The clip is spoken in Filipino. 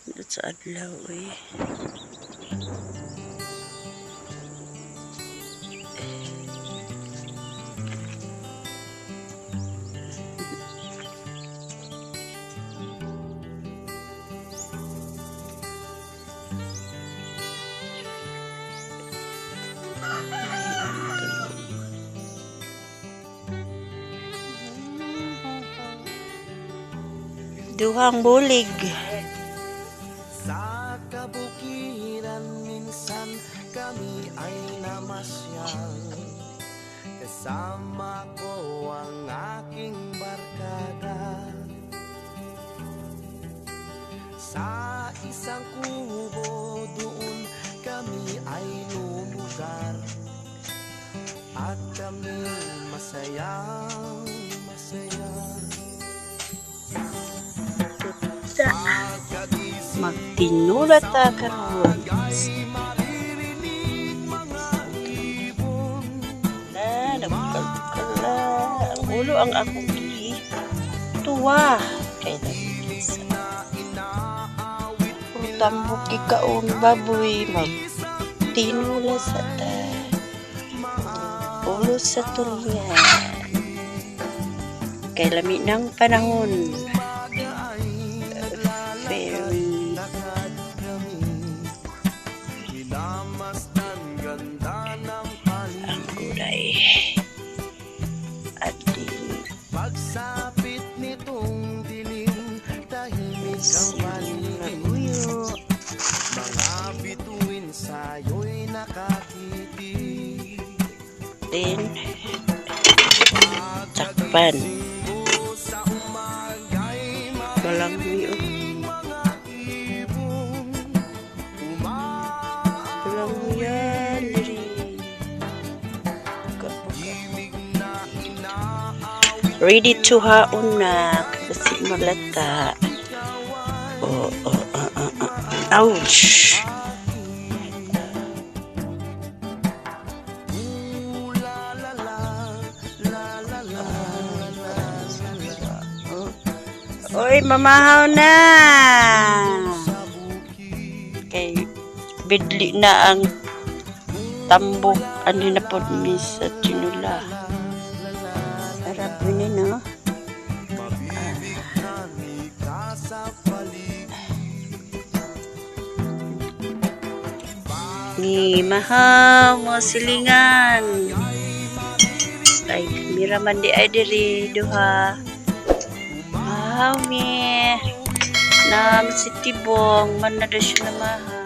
Dito sa adlaw eh. Duhang bulig. Ay namasyal Kasama ko ang aking barkada. Sa isang kubo doon kami ay lumugar. At kami masayang masaya Magtinulat ta karon. Ang ulo ang akong gi. Tuwa. Kay nagkisa. tambok ikaong baboy, magtinula sa ta. Ulo sa tulian. Kay lami ng panahon. Very Minamasdan ganda Then, takpan. Ibon Umaawit Walang yan. Diri. Ready to haon na kasi malata. Oh, oh, ah, ah, ah. Ouch! Oy, mamahaw na! Kay bidli na ang tambok ano na po mi sa tinula. Sarap yun eh, no? Ni mahaw mga silingan. Ay, mira man di ay diri duha. Mi. Na si tibong man na mahaw.